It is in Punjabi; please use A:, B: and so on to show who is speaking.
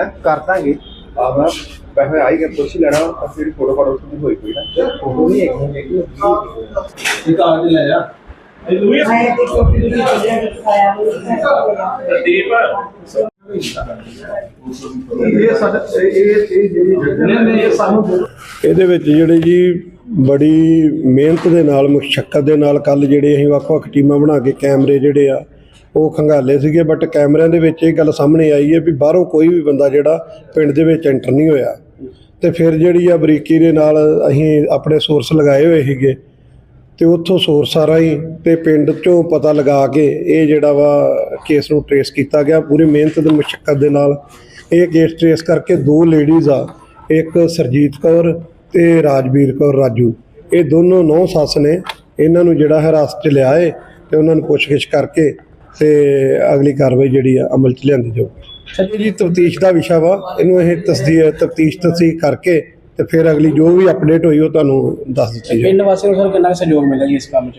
A: ਹੈ ਕਰ ਦਾਂਗੇ।
B: ਆਵਾ ਪਹਿਲੇ ਆਈ ਕੇ ਪੁੱਛ ਲੈਣਾ ਅਸੀਂ ਜਿਹੜੀ ਫੋਟੋ ਫੋਟੋ ਦੀ ਹੋਈ ਕੋਈ ਨਾ।
A: ਉਹ ਨਹੀਂ ਹੈਗੀ ਹੈਗੀ
B: ਇਹ ਕਾਗਜ਼ ਲੈ ਜਾ।
A: ਇਹ ਸਾਡਾ ਇਹ ਇਹ ਜਿਹੜੀ ਇਹ ਸਾਨੂੰ
C: ਇਹਦੇ ਵਿੱਚ ਜਿਹੜੇ ਜੀ ਬੜੀ ਮਿਹਨਤ ਦੇ ਨਾਲ ਮੁਸ਼ਕਲ ਦੇ ਨਾਲ ਕੱਲ ਜਿਹੜੇ ਅਸੀਂ ਵੱਖ-ਵੱਖ ਟੀਮਾਂ ਬਣਾ ਕੇ ਕੈਮਰੇ ਜਿਹੜੇ ਆ ਉਹ ਖੰਗਾਲੇ ਸੀਗੇ ਬਟ ਕੈਮਰਿਆਂ ਦੇ ਵਿੱਚ ਇਹ ਗੱਲ ਸਾਹਮਣੇ ਆਈ ਹੈ ਵੀ ਬਾਹਰੋਂ ਕੋਈ ਵੀ ਬੰਦਾ ਜਿਹੜਾ ਪਿੰਡ ਦੇ ਵਿੱਚ ਐਂਟਰ ਨਹੀਂ ਹੋਇਆ। ਤੇ ਫਿਰ ਜਿਹੜੀ ਆ ਬਰੀਕੀ ਦੇ ਨਾਲ ਅਸੀਂ ਆਪਣੇ ਸੋਰਸ ਲਗਾਏ ਹੋਏ ਸੀਗੇ, ਤੇ ਉੱਥੋਂ ਸੋਰਸ ਸਾਰਾ ਹੀ ਤੇ ਪਿੰਡ ਚੋਂ ਪਤਾ ਲਗਾ ਕੇ ਇਹ ਜਿਹੜਾ ਵਾ ਕੇਸ ਨੂੰ ਟਰੇਸ ਕੀਤਾ ਗਿਆ। ਪੂਰੀ ਮਿਹਨਤ ਤੇ ਮੁਸ਼ਕਲ ਦੇ ਨਾਲ ਇਹ ਕੇਸ ਟਰੇਸ ਕਰਕੇ ਦੋ ਲੇਡੀਜ਼ ਆ, ਇੱਕ ਸਰਜੀਤ ਕੌਰ ਤੇ ਰਾਜਵੀਰ ਕੌਰ ਰਾਜੂ। ਇਹ ਦੋਨੋਂ ਨੌ ਸੱਸ ਨੇ, ਇਹਨਾਂ ਨੂੰ ਜਿਹੜਾ ਹਿਰਾਸਤ 'ਚ ਲਿਆ ਏ ਤੇ ਉਹਨਾਂ ਨੂੰ ਪੁੱਛਗਿੱਛ ਕਰਕੇ ਤੇ ਅਗਲੀ ਕਾਰਵਾਈ ਜਿਹੜੀ ਆ ਅਮਲ 'ਚ ਲਿਆਂਦੀ ਜਾਊਗੀ। ਸਰ ਜੀ ਤਫਤੀਸ਼ ਦਾ ਵਿਸ਼ਾ ਵਾ ਇਹਨੂੰ ਇਹ ਤਸਦੀਕ ਤਫਤੀਸ਼ ਤਸਦੀਕ ਕਰਕੇ ਤੇ ਫਿਰ ਅਗਲੀ ਜੋ ਵੀ ਅਪਡੇਟ ਹੋਈ ਉਹ ਤੁਹਾਨੂੰ ਦੱਸ ਦਿੱਤੀ ਜਾਊਗੀ।
D: ਪਿੰਡ ਵਾਸੀਆਂ ਨੂੰ ਸਰ ਕਿੰਨਾ ਕੁ ਸਹਿਯੋਗ ਮਿਲਿਆ ਜੀ ਇਸ ਕੰਮ 'ਚ?